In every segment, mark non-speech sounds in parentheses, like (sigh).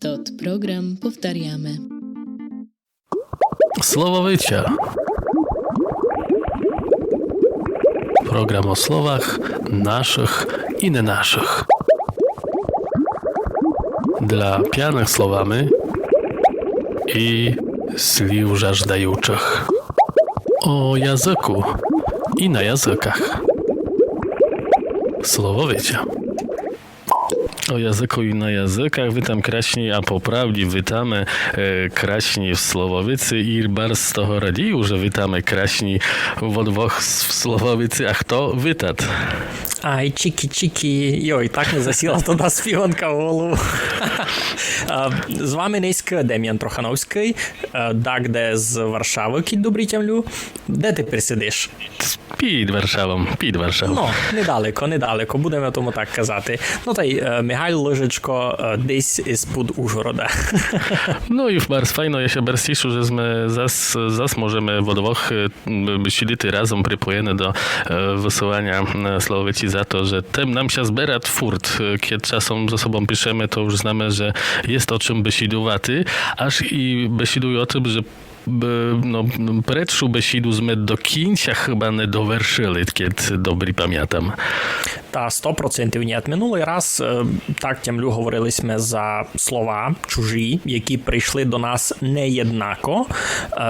Tot program powtarzamy. Słowowycia. Program o słowach naszych i nie naszych. Dla pianych słowami i sliw żażdajuczych. O języku i na językach. Słowowycia. O języku i na językach. Witam kraśni, a poprawnie witamy e, kraśni w Słowowicy i bardzo z toho radію, że witamy kraśni w odwoch w Słowowicy. A kto witat? Aj, ciki, ciki. joj, tak не засіла to співанка в голову. З вами низько Дем'ян Трохановський, е, де з Варшави, кіт добрий тямлю. Де ти присидиш? Під Варшавом, під Варшавом. Ну, недалеко, недалеко, будемо тому так казати. Ну та й е, Михайло Ложечко е, десь Ужгорода. Bardzo fajno, ja się bardzo cieszę, że my zas, zas możemy w dwóch e, siedzieć razem przypojene do e, wysyłania e, Słowowici za to, że tem nam się zbiera twórt. E, Kiedy czasem ze sobą piszemy, to już znamy, że jest o czym besidowaty, aż i besiduję o tym, że no, predszu besidu zmy do kińcia chyba nie dowerszyli, kiedy dobry pamiętam. Та 100% ні. Минулий раз так тямлю говорились ми за слова чужі, які прийшли до нас неєднако.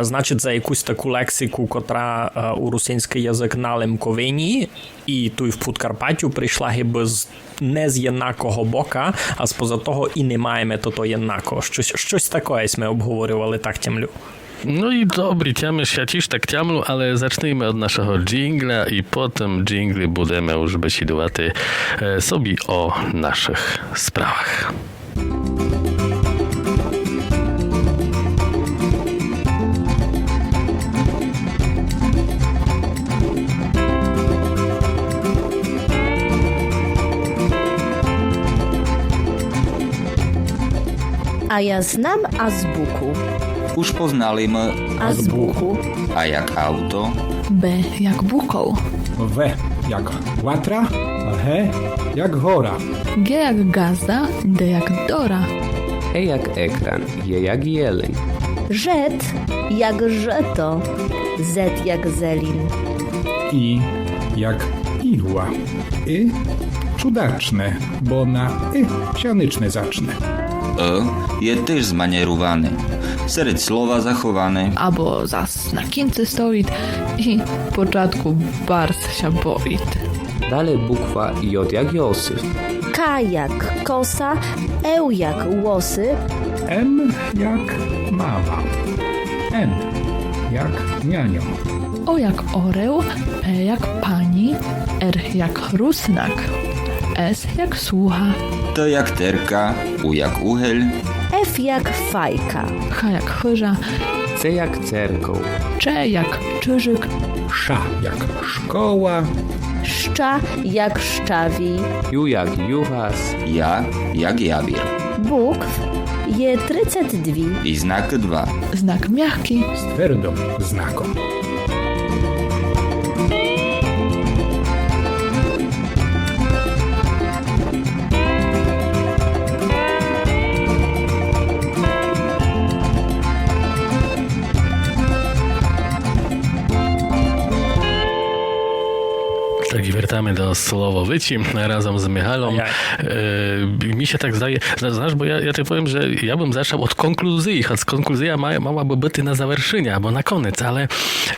Значить, за якусь таку лексику, котра у русинський язик на лемковині, і ту й в Подкарпаттю прийшла гиби з не з єднакого бока, а з поза того і не маємо то то єднако. Щось, щось таке ми обговорювали так тямлю. No i dobry, ciamy się cisz tak ciamlu, ale zacznijmy od naszego dżingla i potem dżingli budemy już besidowaty e, sobie o naszych sprawach. A ja znam azbuku. Už poznali m Azbuku. a jak auto, B jak bukoł, W jak łatra, a H jak hora. G jak gazda, D jak dora, E jak ekran, je jak jeleń. Rzet jak żeto. Z jak zelin. I jak igła. Y cudaczne, bo na y sianyczne zacznę. E je też zmanierowany. Serед słowa zachowane, albo zas na kince stoit i w początku bardzo się boit. Dalej bukwa J jak Josy. K jak kosa. Eł jak łosy. M jak mama. N jak nianio. O jak oreł, P jak pani, R jak rusnak, S jak słucha, T jak terka, U jak uchel, F jak fajka. H jak chyża, C jak cerkoł. Cze jak czyżyk, Sza jak szkoła. Szcza jak szczawi. Ju jak juchas. ja jak jabir. Bukw je 32. I znak 2. znak miachki, Z twardą znaką. Wracamy do Słowowyci razem z Michalą. E, mi się tak zdaje, znasz, bo ja, ja ci powiem, że ja bym zaczął od konkluzji, choć konkluzja ma, mogłaby być na zawerszenie albo na koniec, ale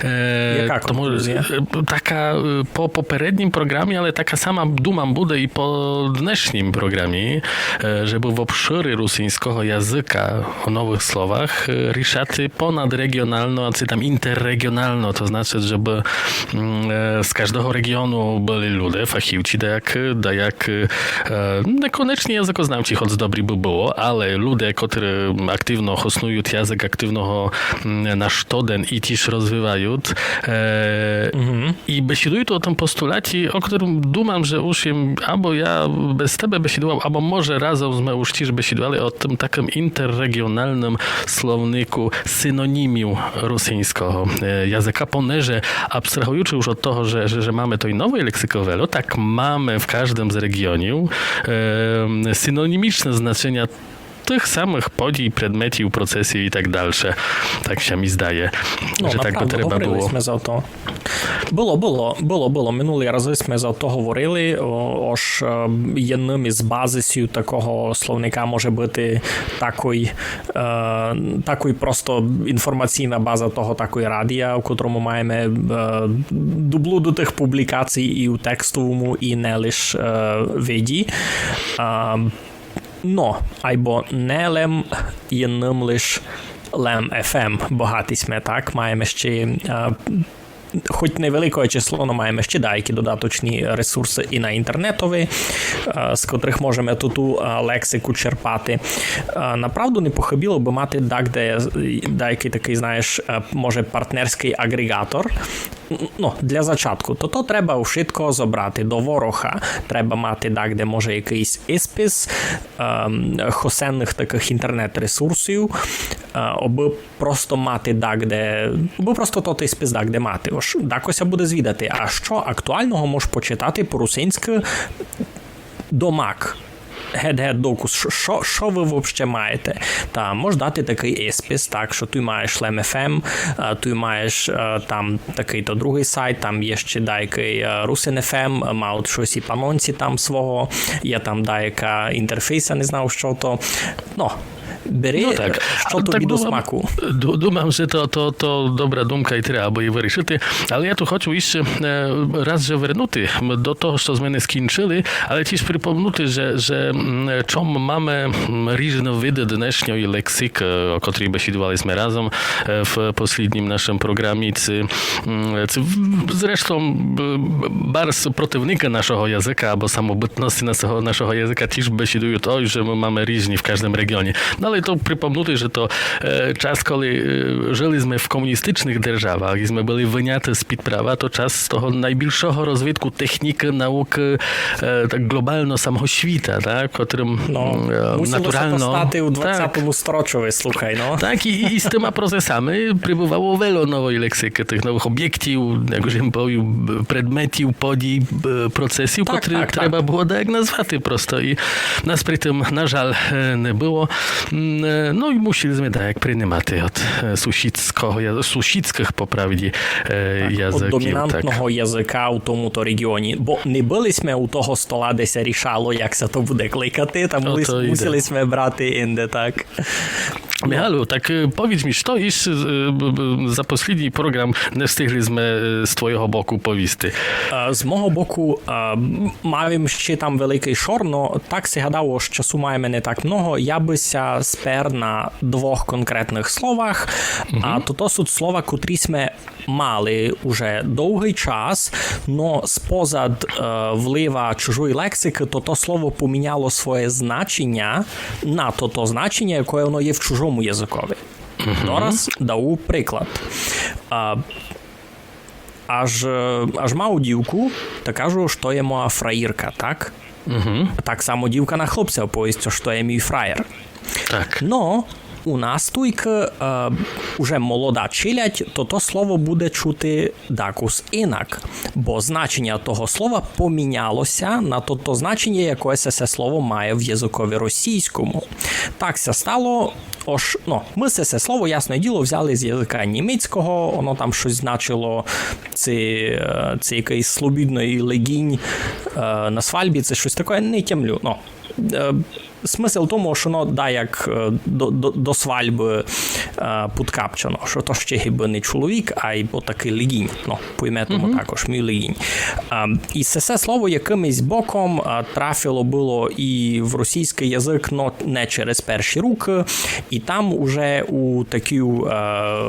e, Jaka to może e, taka e, po poprzednim programie, ale taka sama dumam bude i po dnešním programie, e, żeby w obszyry rosyjskiego języka o nowych słowach e, riszaty ponadregionalno, a czy tam interregionalno, to znaczy, żeby mm, z każdego regionu але люди, фахівці, як як не конечні язикознавці, хоч добрі би було, але люди, котрі активно хоснують язик, активно на щоден і ті ж розвивають. Mhm. I besiduję tu o tym postulacie, o którym dumam, że już albo ja bez tebe besidłam, albo może razem z Meuszcisz besidłali o tym takim interregionalnym słowniku synonimiu rosyjskiego e, języka, ponerze abstrahując już od tego, że, że, że mamy to i nowe leksyk tak mamy w każdym z regionów synonimiczne znaczenia tych samych предметів, процесів і так далі. Так ще мені здає, Ну, що так би направду, треба було. за то. Було, було, було, було. Минулі рази ми за то говорили. Ож е, єдним із базисів такого словника може бути такий, е, такий просто інформаційна база того такої радія, в котрому маємо е, дублу до тих публікацій і у текстовому, і не лише е, виді. Е, но, айбо не лем єдним лише Лем FM багаті сме, так? Маємо ще. е, Хоч невелике число, але маємо ще деякі додаточні ресурси і на інтернетові, е, з котрих можемо ту ту е, лексику черпати. Направду не похибіло би мати так, де деякий такий, знаєш, може партнерський агрегатор. Ну, для зачатку, то то треба швидко забрати до ворога. Треба мати так, де може якийсь іспис ем, хосенних таких інтернет-ресурсів, е, аби просто мати так, де. Аби просто той спис так, де мати. Ось такося буде звідати. А що актуального можеш почитати по-русинськи домак. Гет-гет докус, що, що, ви взагалі маєте? Та можеш дати такий еспіс, так, що ти маєш LemFM, а, ти маєш там такий то другий сайт, там є ще деякий RusinFM, мав щось і панонці там свого, є там деяка інтерфейса, не знав, що то. Ну, бери, Ну так, що тобі так до думам, смаку. ду- Думам, що то, то, то добра думка і треба її вирішити. Але я тут хочу іще е, раз же вернути до того, що з мене скінчили, але ті ж припомнути, що, що м, чому маємо м, різні види днешньої лексики, о котрій бесідувалися разом е, в посліднім нашому програмі. Це, м, це в- зрештою б- барс противника нашого язика або самобутності нашого, нашого язика теж бесідують, ой, що ми маємо різні в кожному регіоні. No to przypomnути, że to e, czas, kiedy e, żyliśmy w komunistycznych державах i my byli wynięci z prawa, to czas того najbliższego rozwitku techniki, nauk e, tak globalno samego świata, tak, którym Ну, e, мусилося то naturalno... стати у tak, 20-му сторочові, слухай, ну. tak, i, i z tymi procesami przybywało wiele nowej leksyki, tych nowych obiektów, jak już mówił, предметів, подій, процесів, Так, котрі так, треба було так назвати просто. І нас при тим, на жаль, е, не було. Е, Ну і мусили так, як приймати от е, сусідського, я- сусідських, по правді, е, От язиків. Так. домінантного язика у тому то регіоні. Бо не били ми у того стола, де ся рішало, як це то буде кликати, там Ну, мусили ми брати інде, так. Michalu, tak powiedz mi, co iż za poprzedni program nie wstygliśmy z twojego boku powisty. З мого боку, е, маємо ще там великий шор, но так гадало, що часу маємо не так много. Я бися спер на двох конкретних словах. А то то суть слова, котрі ми мали уже довгий час, но спозад е, влива чужої лексики, то то слово поміняло своє значення на то то значення, яке воно є в чужому язикові. Зараз даю приклад. А, аж, е, аж мав дівку та кажу, що є моя фраїрка, так? Mhm. Так само дівка на хлопця оповість, що є мій фраєр. Tak. Но у нас туйк уже молода чилять, то то слово буде чути дакус інак, бо значення того слова помінялося на то, то значення, яке це слово має в язикові російському. Так це стало. Ож, ну, ми це, слово, ясне діло, взяли з язика німецького, воно там щось значило, це, це якийсь слобідний легінь е, на свальбі, це щось таке, не тямлю. Ну, е, смисл тому, що воно да, як е, до, до, до свальби е, подкапчено, що то ще гіби не чоловік, а й бо такий легінь. Ну, пойме тому також, мій легінь. Е, і це все слово якимось боком е, трафило було і в російський язик, но не через перші руки, і там уже у таку, е,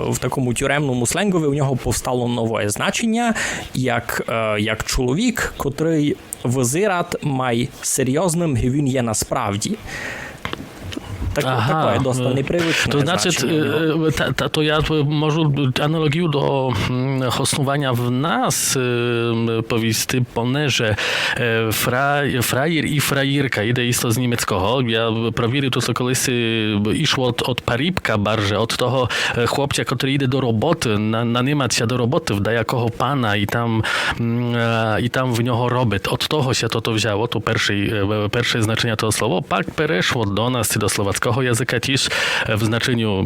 в такому тюремному сленгові у нього повстало нове значення, як, е, як чоловік, котрий визират май серйозним, і він є насправді. Так, таке досить непривичне To znaczy, значення. e, ta, ta, to ja e, może analogię do mm, hosnowania w nas e, powisty, ponerze e, fra, frajer i frajerka, idę isto z niemieckiego. Ja prawie to co колись od, od paripka barże, od того e, chłopcia, który idzie do roboty, na, naнимać się do roboty w dajakого pana i tam, mm, e, i tam w niego robić. Od того się to to wzięło, to pierwsze, pierwsze znaczenie tego słowa, pak pereszło do nas, do słowackiego polskiego języka też w znaczeniu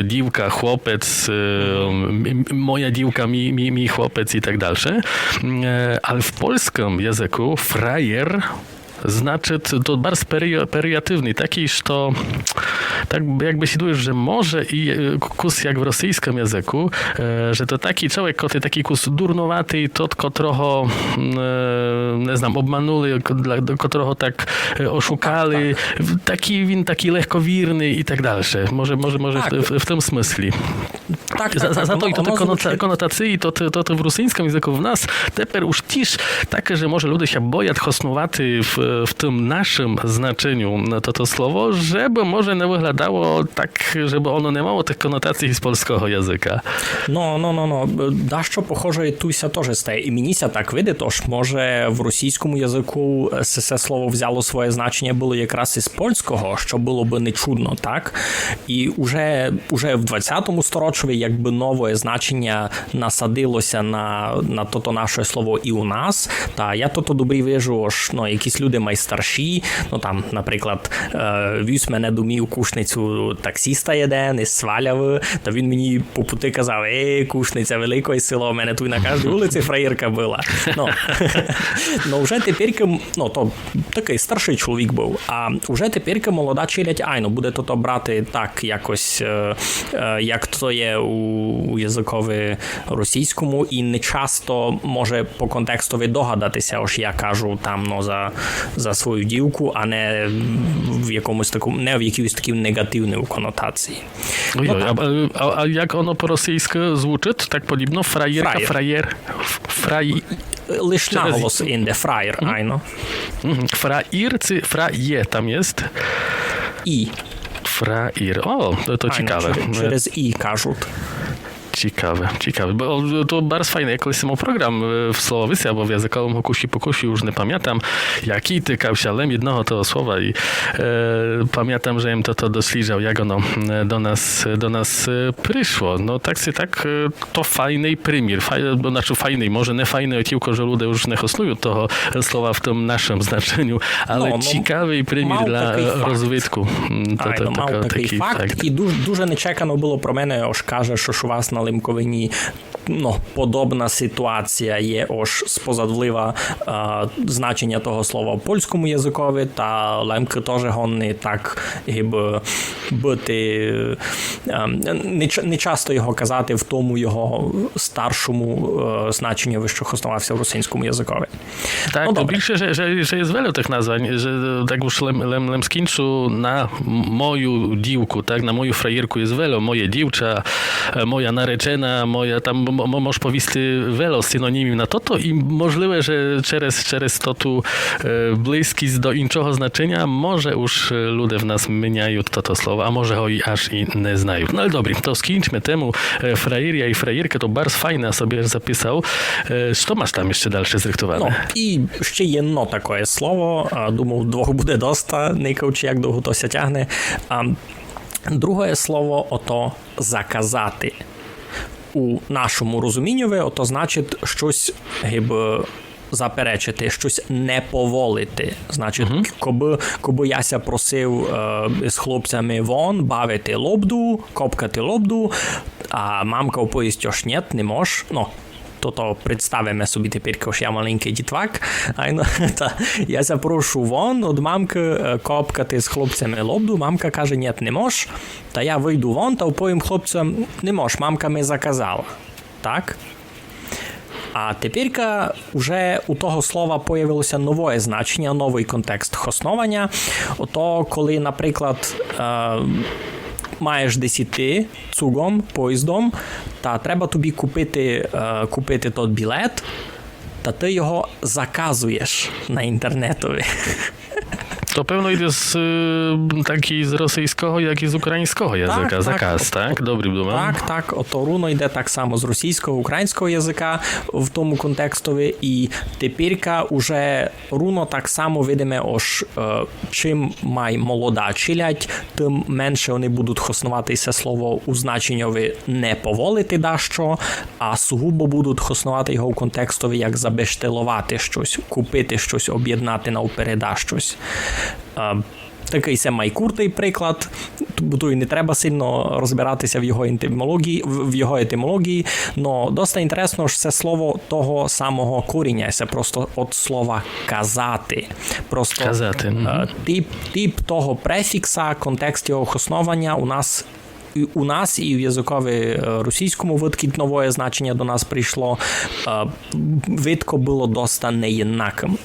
e, dziwka, chłopiec, e, moja dziwka, mi, mi, mi chłopiec i tak dalsze. E, Ale w polskim języku frajer znaczy to, to bardzo periatywny, taki, że tak jakby się czujesz, że może i e, kus jak w rosyjskim języku, e, że to taki człowiek, który taki kus durnowaty, to tylko trochę, e, nie znam, obmanuli, ko- dla- ko- trochę tak e, oszukali, taki win, taki lekkowirny i tak dalsze. Może, może, może Tak. w, w, w tym smysli. Так, За, за, за то, і то, воно то звучить- конотації, то, то, то, то в російському язику в нас тепер уж ті ж że może ludzie się boją hosnowaty w, w tym naszym znaczeniu na to, to słowo, żeby może nie wyglądało tak, żeby ono nie miało tych konotacji z polskiego języka. Ну, ну, ну, ну, дещо похоже і туйся теж стає. І мені так види, тож може в російському язику це слово взяло своє значення було якраз із польського, що було би не чудно, так? І уже, уже в 20-му сторочові якби нове значення насадилося на, на то наше слово і у нас. Та я то добрі вижу, аж, ну, якісь люди майстарші, ну там, наприклад, е, віз мене домів кушницю таксіста єден із Сваляви, та він мені по пути казав: Ей, кушниця, великої село, у мене тут на кожній вулиці фраєрка була. Ну, (laughs) ну вже тепер, ну, то такий старший чоловік був. А вже тепер молода челядь, ай, ну буде то, брати так якось, е, е, як то є у, язикові російському, і не часто може по контекстові догадатися, ось я кажу там ну, за, за свою дівку, а не в якомусь такому, не в якійсь такій негативній конотації. Ojoj, No tak. a, a, a jak ono po rosyjsku звучить? Tak podobno? Frajerka, Frajer. frajer, fraj, Лиш Через- наголос інде, фраєр, айно. mhm, frair czy fraje tam jest? І. Frair. O, to, to Айно, ciekawe. чер- Через і кажуть. Ciekawe, ciekawe, bo to bardzo fajne. Ja kiedyś program e, w Słowowicy albo w językowym okusi pokusi, już nie pamiętam, jaki tykał się, ale jednego tego słowa i e, pamiętam, że im to to dosliżał, jak ono e, do nas, e, do nas przyszło. No tak się tak, to fajny premier, faj, znaczy fajny, może nie fajny, tylko, że ludzie już nie hosnują tego słowa w tym naszym znaczeniu, ale no, no, ciekawy premier dla rozwitku. Mm, to, to, to, no, taki, taki fakt, fakt. i duże, duże nieczekano było pro mnie, oż każe, że was na Лимковині ну, подобна ситуація є ось спозадвлива е, значення того слова в польському язикові, та лемки теж гонні так гіби бути е, не, не часто його казати в тому його старшому е, значенні, що основався в російському язикові. No to dobra. bliższe, że, że, że jest wiele tych nazwań, że tak już lem, lem, lem skińczu na m- moją dziłku, tak, na moją frajerku jest wiele, moje dziewcza, e, moja nareczena, moja tam, moż powisty wiele synonimów na to, to i możliwe, że e, bliski z do inczego znaczenia, może już e, ludzie w nas mieniają to, to słowo, a może oj aż i nie znają. No ale dobry, to skińczmy temu e, frajeria i frajerkę, to bardzo fajne sobie zapisał. E, Co masz tam jeszcze dalsze zrychtowane? Ну, і ще є но таке слово. а, Думав, двох буде доста, никавчи, як довго то ся тягне. А, друге слово ото заказати. У нашому розумінню ото значить щось гиб. Заперечити, щось не поволити. Значить, коби, коби яся просив е, з хлопцями вон бавити лобду, копкати лобду, а мамка оповість, ось ні, не мож. Ну, toto представимо собі тепер, коли я маленький дітвак. Айно, та я запрошу вон від мамки копкати з хлопцями лобду. Мамка каже, ні, не мож. Та я вийду вон та оповім хлопцям, не мож, мамка ми заказала. Так? А тепер вже у того слова появилося нове значення, новий контекст хоснування. Ото, коли, наприклад, маєш десь іти цугом, поїздом, та треба тобі купити, е, купити той білет, та ти його заказуєш на інтернетові. (laughs) To pewno idzie z y, taki z rosyjskiego, jak i z ukraińskiego języka. tak. Zakaz, tak? Dobry думаю. Так, так, ото руно йде так само з російського, українського язика в тому контекстові, і тепірка уже руно так само видиме, ож е, чим май молода чилять, тим менше вони будуть хоснуватися слово у значенньові не поволити дащо, а сугубо будуть хоснувати його в контекстові як забештилувати щось, купити щось, об'єднати навпереда щось. Такий самий куртий приклад, і не треба сильно розбиратися в його етимології, в його етимології, но досить інтересно, що це слово того самого коріння, це просто від слова казати. Просто Казати, е, тип, тип того префікса, контекст його основання у нас. і У нас і в язикові е, російському видкіт нове значення до нас прийшло. е, Видко було доста неєднаким.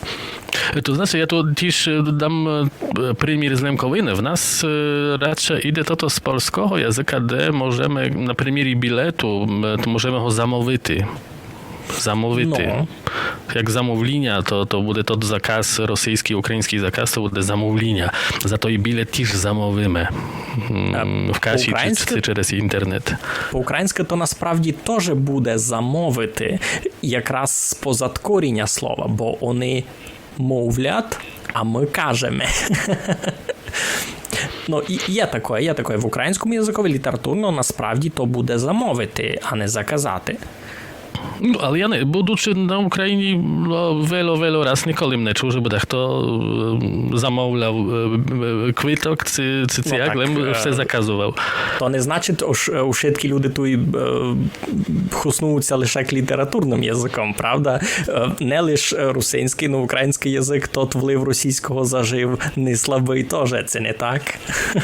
To znaczy, ja tu też e, dam e, примір з Лемковини. В нас е, радше то з польського язика, де можемо на примірі білету то можемо його замовити. Замовити. Ну. Як замовління, то, то буде тот заказ російський, український заказ, то буде замовління. Зато білет теж замовимо в касі чи, через інтернет. По-українськи то насправді теж буде замовити якраз з позадкоріння слова, бо вони мовлять, а ми кажемо. (laughs) Ну, є таке, є таке. В українському язикові літературно насправді то буде замовити, а не заказати. Ну, але я не, будучи на Україні ну, вело, вело раз ніколи не чув, щоб хто замовляв квиток, Ну, як, так, е, все заказував. То не значить, що люди тут хуснуються лише к літературним язиком, правда? Не лише русинський, но український язик, тот влив російського зажив, не слабий теж, це не так?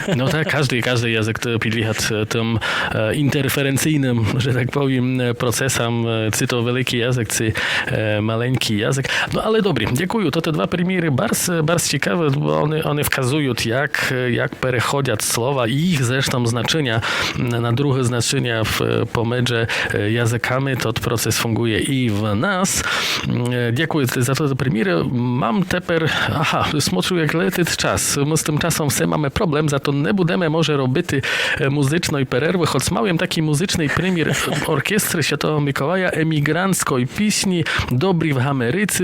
No tak, każdy, każdy język to podlega tym e, interferencyjnym, że tak powiem, e, procesom, e, czy to wielki język, czy e, maleńki język. No ale dobry, dziękuję. To te dwa приміри bardzo, bardzo ciekawe, bo one, one wskazują, jak, jak przechodzą słowa i ich zresztą znaczenia na drugie znaczenia w, pomiędzy e, językami. To proces funguje i w nas. E, Dziękuję za to приміри. Mam тепер, aha, смотрю, як летить час. Ми з тим часом все маємо проблем, зато не будемо, може, робити е, музичної перерви. Хоч мałem такий музичний примір оркестру Świętego Mikołaja, emigranskoj piśni, dobry w Ameryce.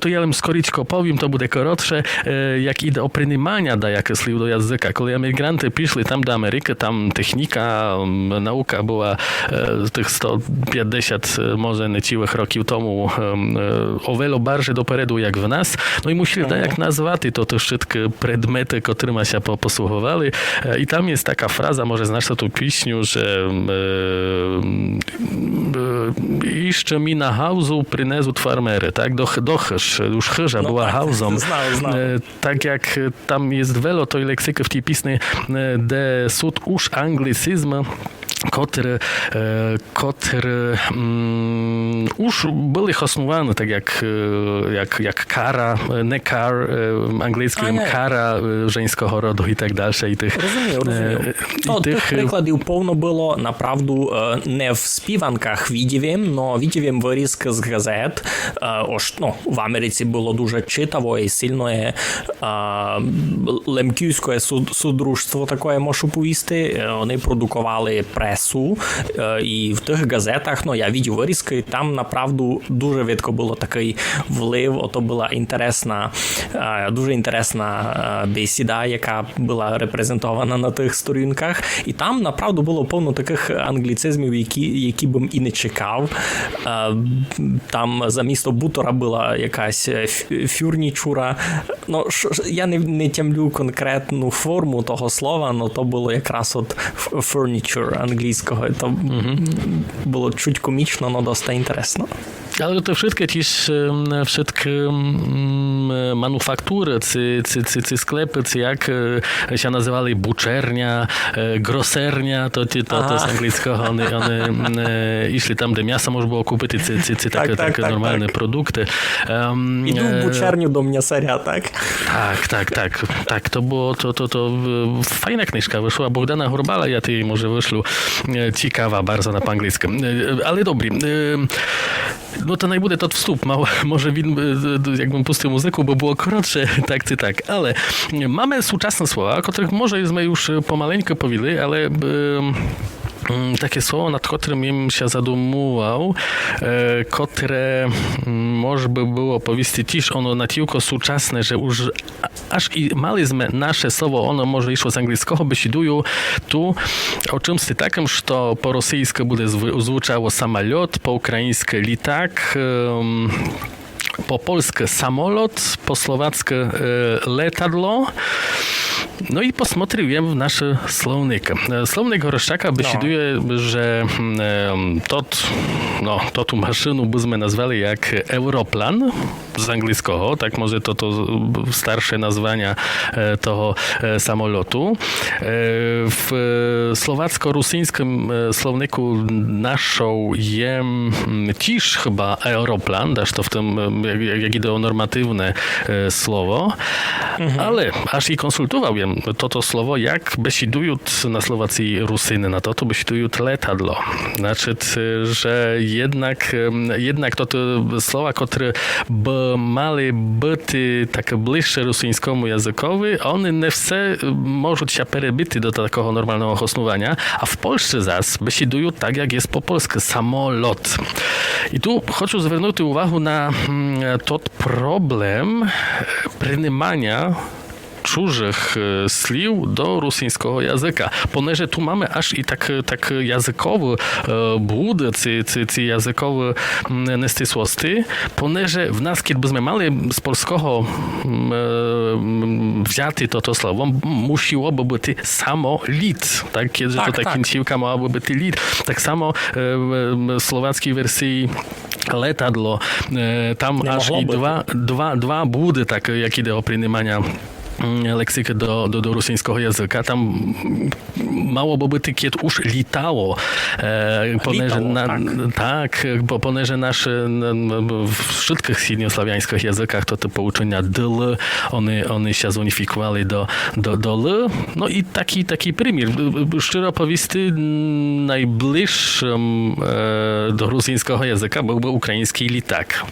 to ja wam skoryćko powiem, to bude korotsze, e, jak i do opryniemania dajaka sliv do języka. Kiedy emigranty przyszli tam do Ameryki, tam technika, nauka była e, tych 150 e, może neciłych roków temu o wiele bardziej do peredu jak w nas, no i musieli dajak mhm. nazwaty to te wszystkie predmety, którymi się posłuchowali i tam jest taka fraza, może znasz tu piśniu, że jeszcze mi na hauzu prynezu farmery, tak? Do, do chysz, już chyża no była tak, (laughs) e, Tak jak tam jest welo, to i leksykę wtipisny e, de sud usz anglicyzm Котре, е, котре уж були основані, так як, е, як, як кара, е, не кар, англійським кара женського роду і так далі. І тих, Розумію, розумію. і Ну, тих тих, прикладів повно було, направду, не в співанках відівім, но відівім вирізк з газет. Ож, ну, в Америці було дуже читаво і сильне е, лемківське суд- судружство, таке можу повісти. Вони продукували пресу, е, і в тих газетах, ну, я відів вирізки, там, направду, дуже видко було такий влив. Ото була інтересна, е, дуже інтересна е, бесіда, яка була репрезентована на тих сторінках. І там направду було повно таких англіцизмів, які, які б і не чекав. Там за місто Бутора була якась фюрнічура. Ну, я не, не тямлю конкретну форму того слова, але то було якраз от ф- furniture англійського. То було чуть комічно, але досить інтересно. Ale te wszystkie też, wszystkie manufaktury, czy, czy, czy, czy sklepy, czy jak e, się nazywali, buczernia, e, grosernia, to, to, to, to z angielskiego one, one išli e, tam, gdzie mięso można było kupić, czy, czy, czy takie, tak, tak, takie tak, normalne tak. produkty. Um, Idą w buczarniu do mięsaria, tak? Tak, tak, tak. tak to było, to, to, to fajna kniżka wyszła Bogdana Horbala, ja ty jej może wyszlu. Ciekawa bardzo na po. Ale dobry. E, No to najbudę to wstup. Mało, (laughs) może win, e, jakbym pusty muzyku, bo było krótsze, (laughs) tak czy tak. Ale mamy współczesne słowa, o których może już pomaleńko powiedzieli, ale... E, Mm, Mm, takie słowo, nad którym bym się zadumował, e, które mm, może by było powiedzieć iż ono na tyle współczesne, że już aż i malizmy nasze słowo, ono może iszło z angielskiego, besidują. Tu o czymś takim, że po rosyjsku będzie zwłaszczało samolot, po ukraińsku litak, po polsku samolot, po słowacku e, letadło, no i posmotrzyłem w nasz słownik. E, słownik Horszczaka wysiduje, no. że mm, e, mm, tot, no, to tu maszynu byśmy nazwali jak Europlan z angielskiego, tak może to, to starsze nazwania e, toho e, samolotu. E, W słowacko-rosyjskim e, słowniku naszą je mm, cisz chyba Europlan, dasz to w tym, jak, jak idę o normatywne e, słowo, ale aż i konsultował jem to to słowo, jak besidują na Słowacji Rusyny na to, to besidują letadlo. Znaczy, że jednak, jednak to te słowa, które by mali być takie bliższe rosyjskiemu językowi, one nie все можуть się перебити do takiego normalnego osnowania, a w Polsce zas besidują tak, jak jest po polsku, samolot. I tu chcę zwrócić uwagę na mm, tot problem приймання чужих е, слів до російського язика. Понеже тут mamy аж і так, е, буде, ці, ці, ці язикові м, нестислості, понеже в нас, кіт ми мали з польського е, взяти то, то слово, мусило би бути самоліт. Так, kiedy Так, to ta так. кінцівка мала би бути літ. Так само в версії letadlo, е, там Не аж і два, два, два буде, так як Mm, leksykę do, do, do rosyjskiego języka. Tam mało boby tykiet już litało. E, na, tak. tak, bo poneże nasze w wszystkich silniosławiańskich językach to te pouczenia dl, one, one się zunifikowali do, do, do l. No i taki, taki premier. Szczero powisty najbliższym e, do rosyjskiego języka byłby ukraiński litak.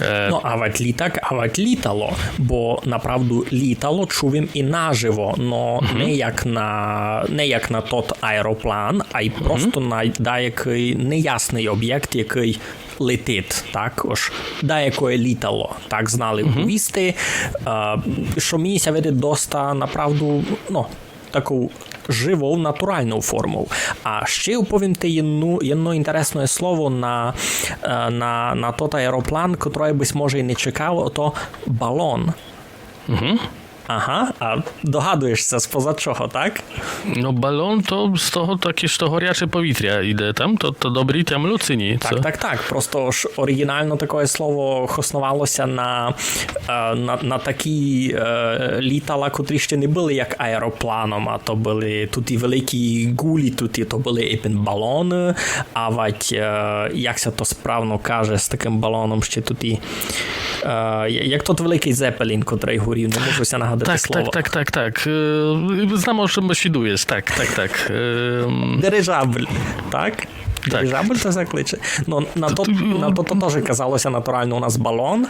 E, no, a litak, a litalo, bo naprawdę litalo направду літало чув і наживо, но не як на не як на тот аероплан, а й просто на деякий неясний об'єкт, який летить. Так, ось деякое літало. Так знали повісти, е, що мені ся видить доста направду, ну, таку живу, натуральну форму. А ще оповім ти єдну, інтересне слово на, е, на, на тот аероплан, котрий бись може і не чекав, то балон. Ага, а догадуєшся, з-поза чого, так? No balon to z toho takie, że to горяче повітря іде там, то, то добрі там люцині. Так, так, так. Просто ж оригінально таке слово основалося на, е, на, на такі е, літала, котрі ще не були як аеропланом, а то були тут і великі гулі, тут і то були і балони, а вать, е, як це то справно каже з таким балоном, ще тут і як тот великий зепелін, котрий горів, не можуся нагадати tak, te słowa. Tak, tak, tak, tak. Znam o czym myślidujesz, tak, tak, tak. Y, Dyryżabl, tak? Дирижабль це закличе. Ну, на то, на то, то теж казалося натурально у нас балон.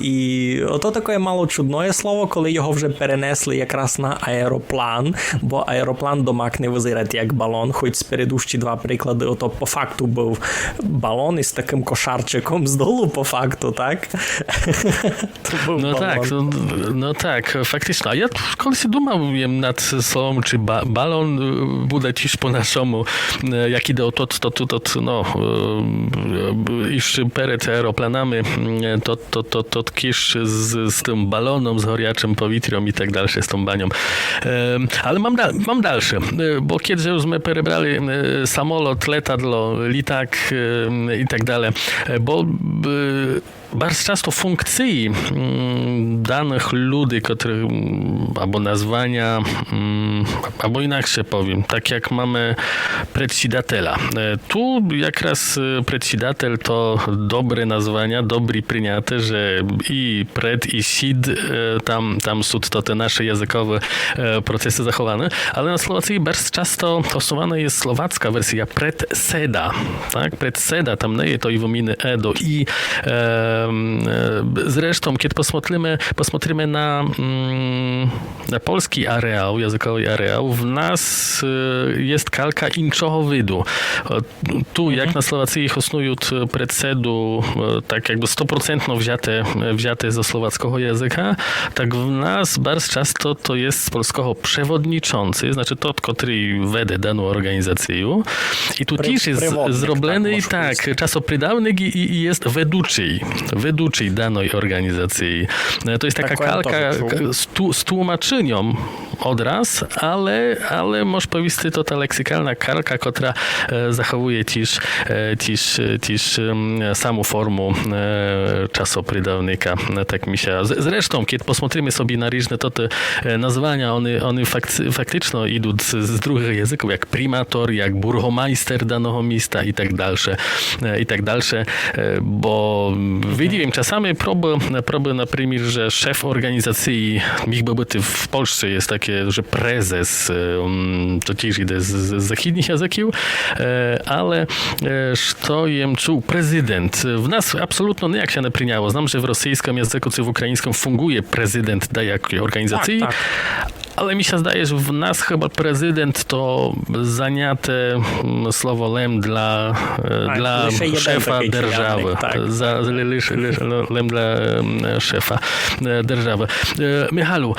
І ото таке мало чудне слово, коли його вже перенесли якраз на аероплан, бо аероплан до мак не визирать як балон, хоч спереду ще два приклади. Ото по факту був балон із таким кошарчиком здолу, по факту, так? (laughs) То був no балон. tak, no, no tak, faktycznie. A ja колись думав над словом, чи ба- балон буде тіж по-нашому, е, як іде отот, то тут, от, no, е, іж перед аеропlanami, е, to, to, to, to kіж z, z tym balonem, z горячим повітрям і так далі, з tą banią. E, Ale mam, da, mam dalsze, e, bo kiedy już my perebrali e, samolot, letadlo, litak e, i tak dalej, e, bo e, bardzo często funkcji mm, danych ludzi, których, mm, albo nazwania, mm, albo inaczej powiem, tak jak mamy председателя. E, Tu jak raz e, председатель to dobre nazwania, dobry przyjęte, że i pred, i sid, e, tam, tam są to te nasze językowe e, procesy zachowane, ale na Słowacji bardzo często stosowana jest słowacka wersja predseda, tak? Predseda, tam nie jest to i wominy e do i. E, e, zresztą, kiedy posмотрimy, posмотрimy na, mm, na polski areał, językowy areał, w nas e, jest kalka inczego widu. E, Tu, jak na Słowacji hosnują predsedu, e, tak jakby 100% wzięte, wzięte ze słowackiego języka, tak w nas bardzo często to jest z polskiego przewodniczący, znaczy to, który wede daną organizację. I tu Pry- też jest prywodnik, zrobiony tak, może tak, powiedzieć. czasopridawnik i, i jest weduczy. ведучий danej organizacji. E, To jest taka Taką kalka to wyczuł. k- z, tu, z tłumaczeniom odraz, ale, ale może powiedzieć, to ta leksykalna kalka, która e, zachowuje tiż, e, tiż, tiż em, samą formę e, czasopridawnika. E, Tak mi się... z- Zresztą, kiedy posмотрimy sobie na różne to te e, nazwania, one, one fakty, faktycznie idą z, z drugich języków, jak primator, jak burgomeister danego miasta i tak dalsze, e, i tak dalsze, e, nie wiem, czasami próby, próby na przykład, że szef organizacji ich byty w Polsce jest takie, że prezes, e, mm, to też idę z, z zachodnich jazyków, e, ale e, to jem czuł prezydent. W nas absolutnie nie jak się naprzyniało. Znam, że w rosyjskim języku czy w ukraińskim funguje prezydent da jakiej organizacji, tak, tak. Ale mi się zdaje, że w nas chyba prezydent to zaniate mm, słowo lem dla, dla szefa dzierżawy. Tak. Za, lisz, lisz, lem dla em, szefa e, держаwy. E, Michalu,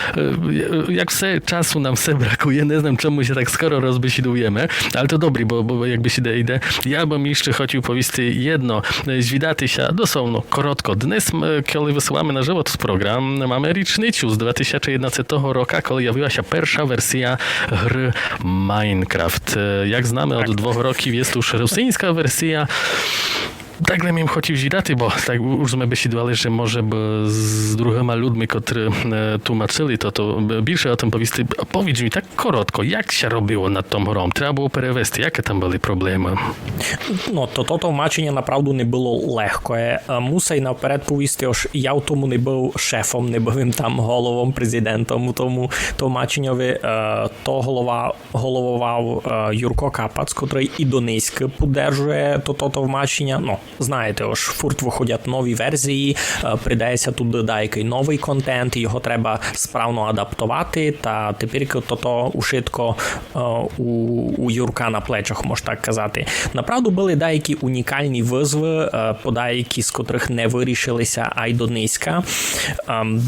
e, jak все czasu nam все brakuje, nie znam czemu się tak skoro rozbesidujemy, ale to dobry, bo, bo jakby się idę, idę. Ja bym jeszcze chciał powiedzieć jedno, e, zwidati się dosłowno, korotko. Dnes, m, kiedy wysyłamy na żywo ten program, mamy rocznicę z 2011 roku, kiedy pojawiła się pierwsza wersja gry Minecraft. E, Jak znamy od dwóch roków jest już rosyjska wersja. Tak miałem chciał zidati, bo tak już my besidowali, że może by z drugimi ludźmi, którzy e, tłumaczyli to, to bільше o tym powiedzcie. Powiedz mi tak krótko, jak się robiło nad tą grą? Trzeba było перевести, jakie tam były problemy? Ну, то то тлумачення направду не було легкое. Е, наперед повісти, ож я в тому не був шефом, не був там головом, президентом тому тлумаченньові. Е, То голова головував Юрко Капац, котрий і Донецьк подержує то то тлумачення. Ну, знаєте, ож фурт виходять нові версії, е, придається туди деякий новий контент, його треба справно адаптувати. Та тепер то ушитко е, у, у Юрка на плечах, можна так казати. Направду були деякі унікальні визви, е, по деякі з котрих не вирішилися, а й до низька. Ем,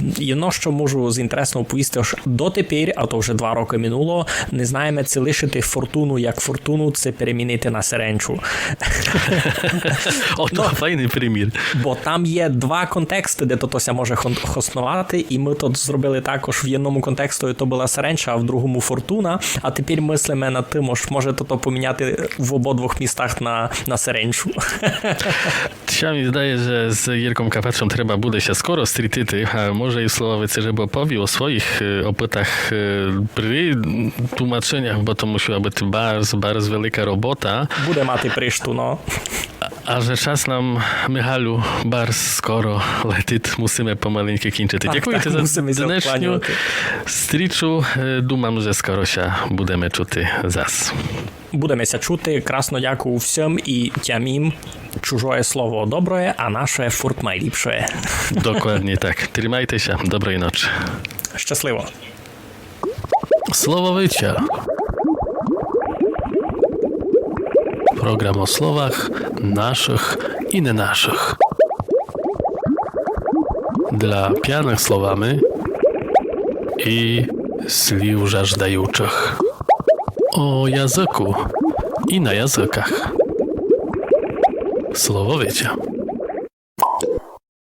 що можу з інтересного повісти, що дотепер, а то вже два роки минуло, не знаємо, це лишити фортуну як фортуну, це перемінити на сиренчу. (laughs) O, to fajny примір. Бо там є два контексти, де тотося може хоснувати, і ми тут зробили також в одному контексті то була сиренча, а в другому фортуна. А тепер мислимо над тим, ож може то поміняти в обидвох містах на, на mi zdaje, że z Jirką Kapaczą trzeba bude się skoro stritity, a może i Słowawicy, żeby opowiedział o swoich e, opytach e, przy tłumaczeniach, bo to musiała być bardzo, bardzo wielka robota. Буде мати пришту, no. A że czas nam, Michalu, bardzo skoro letit, musimy pomaleńkie kończyć. Dziękuję tak, za odkłaniać. striczu. E, Dumam, że skoro się budemy czuty zas. Будемося чути. Красно дякую всім і тямім. Чужое слово добре, а наше фурт найліпше. Tak. Trzymajcie się. Dobrej nocy. Щасливо! Słowo wycia. Program o słowach naszych i nie naszych. Dla pianych słowami i sliw żażdajuczych. O języku i na językach. Słowo wiecie.